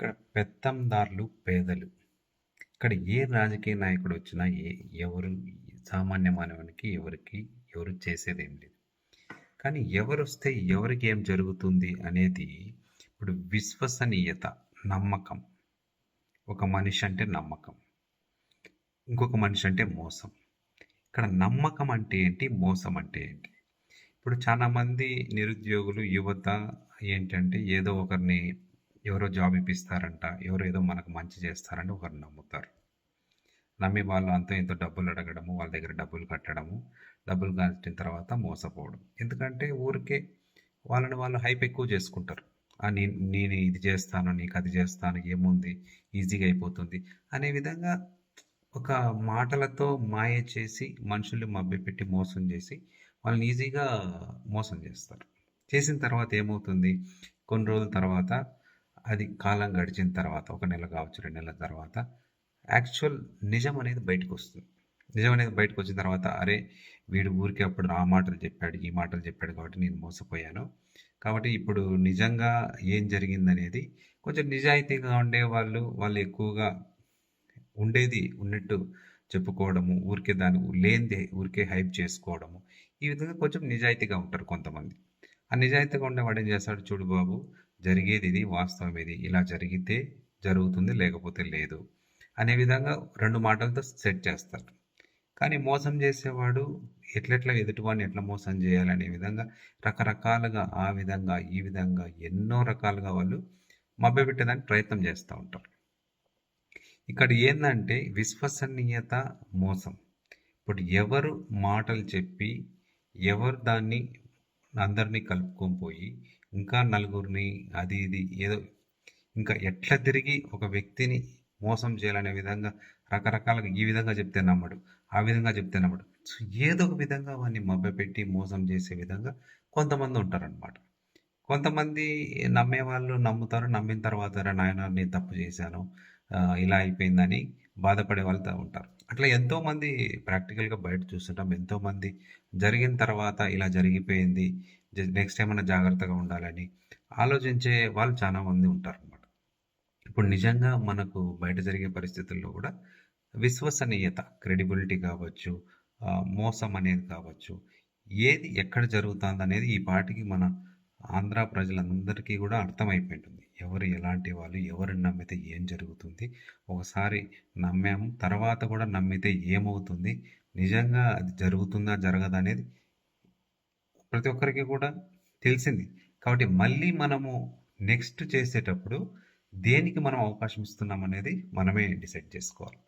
ఇక్కడ పెత్తందారులు పేదలు. ఇక్కడ ఏ రాజకీయ నాయకుడు వచ్చినా ఏ ఎవరు సామాన్య మానవునికి ఎవరికి ఎవరు చేసేది ఏం లేదు. కానీ ఎవరు వస్తే ఎవరికి ఏం జరుగుతుంది అనేది ఇప్పుడు విశ్వసనీయత నమ్మకం. ఒక మనిషి అంటే నమ్మకం. ఇంకొక మనిషి అంటే మోసం. ఇక్కడ నమ్మకం అంటే ఏంటి? మోసం అంటే ఏంటి? ఇప్పుడు చాలామంది నిరుద్యోగులు యువత ఏంటంటే ఏదో ఒకరిని ఎవరో జాబ్ ఇప్పిస్తారంట ఎవరో ఏదో మనకు మంచి చేస్తారని ఒకరు నమ్ముతారు. నమ్మి వాళ్ళు అంతా ఎంతో డబ్బులు అడగడము వాళ్ళ దగ్గర డబ్బులు కట్టడము డబ్బులు కట్టిన తర్వాత మోసపోవడం. ఎందుకంటే ఊరికే వాళ్ళని వాళ్ళు హైప్ ఎక్కువ చేసుకుంటారు. నేను నేను ఇది చేస్తాను నీకు అది చేస్తాను ఏముంది? ఈజీగా అయిపోతుంది. అనే విధంగా ఒక మాటలతో మాయ చేసి మనుషుల్ని మభ్యపెట్టి మోసం చేసి వాళ్ళని ఈజీగా మోసం చేస్తారు. చేసిన తర్వాత ఏమవుతుంది? కొన్ని రోజుల తర్వాత అది కాలం గడిచిన తర్వాత ఒక నెల కావచ్చు రెండు నెలల తర్వాత యాక్చువల్ నిజం అనేది బయటకు వస్తుంది. నిజం అనేది బయటకు వచ్చిన తర్వాత అరే వీడు ఊరికి అప్పుడు ఆ మాటలు చెప్పాడు ఈ మాటలు చెప్పాడు కాబట్టి నేను మోసపోయాను. కాబట్టి ఇప్పుడు నిజంగా ఏం జరిగిందనేది కొంచెం నిజాయితీగా ఉండే వాళ్ళు వాళ్ళు ఎక్కువగా ఉండేది ఉన్నట్టు చెప్పుకోవడము ఊరికే దాని లేనిదే ఊరికే హైప్ చేసుకోవడము ఈ విధంగా కొంచెం నిజాయితీగా ఉంటారు కొంతమంది. ఆ నిజాయితీగా ఉండేవాడు ఏం చేస్తాడు? చూడు బాబు జరిగేది ఇది వాస్తవం ఇది ఇలా జరిగితే జరుగుతుంది లేకపోతే లేదు. అనే విధంగా రెండు మాటలతో సెట్ చేస్తారు. కానీ మోసం చేసేవాడు ఎట్లెట్లా ఎదుటివాడిని ఎట్లా మోసం చేయాలనే విధంగా రకరకాలుగా ఆ విధంగా ఈ విధంగా ఎన్నో రకాలుగా వాళ్ళు మభ్యపెట్టేదానికి ప్రయత్నం చేస్తూ ఉంటారు. ఇక్కడ ఏంటంటే విశ్వసనీయత మోసం. ఇప్పుడు ఎవరు మాటలు చెప్పి ఎవరు దాన్ని అందరినీ కలుపుకొని పోయి ఇంకా నలుగురిని అది ఇది ఏదో ఇంకా ఎట్లా తిరిగి ఒక వ్యక్తిని మోసం చేయాలనే విధంగా రకరకాలుగా ఈ విధంగా చెప్తే నమ్మడు ఆ విధంగా చెప్తే నమ్మడు. సో ఏదో ఒక విధంగా వాడిని మభ్యపెట్టి మోసం చేసే విధంగా కొంతమంది ఉంటారనమాట కొంతమంది నమ్మే వాళ్ళు నమ్ముతారు నమ్మిన తర్వాత నాయన నేను తప్పు చేశాను ఇలా అయిపోయిందని బాధపడే వాళ్ళతో ఉంటారు. అట్లా ఎంతోమంది ప్రాక్టికల్గా బయట చూస్తుంటాం. ఎంతోమంది జరిగిన తర్వాత ఇలా జరిగిపోయింది. నెక్స్ట్ ఏమైనా జాగ్రత్తగా ఉండాలని ఆలోచించే వాళ్ళు చాలా మంది ఉంటారు అన్నమాట ఇప్పుడు నిజంగా మనకు బయట జరిగే పరిస్థితుల్లో కూడా విశ్వసనీయత క్రెడిబిలిటీ కావచ్చు మోసం అనేది కావచ్చు ఏది ఎక్కడ జరుగుతుంది అనేది ఈ పాటికి మన ఆంధ్ర ప్రజలందరికీ కూడా అర్థమైపోయింటుంది. ఎవరు ఎలాంటి వాళ్ళు ఎవరిని నమ్మితే ఏం జరుగుతుంది? ఒకసారి నమ్మాము తర్వాత కూడా నమ్మితే ఏమవుతుంది? నిజంగా అది జరుగుతుందా జరగదా అనేది ప్రతి ఒక్కరికి కూడా తెలిసింది. కాబట్టి మళ్ళీ మనము నెక్స్ట్ చేసేటప్పుడు దేనికి మనం అవకాశం ఇస్తున్నాం అనేది మనమే డిసైడ్ చేసుకోవాలి.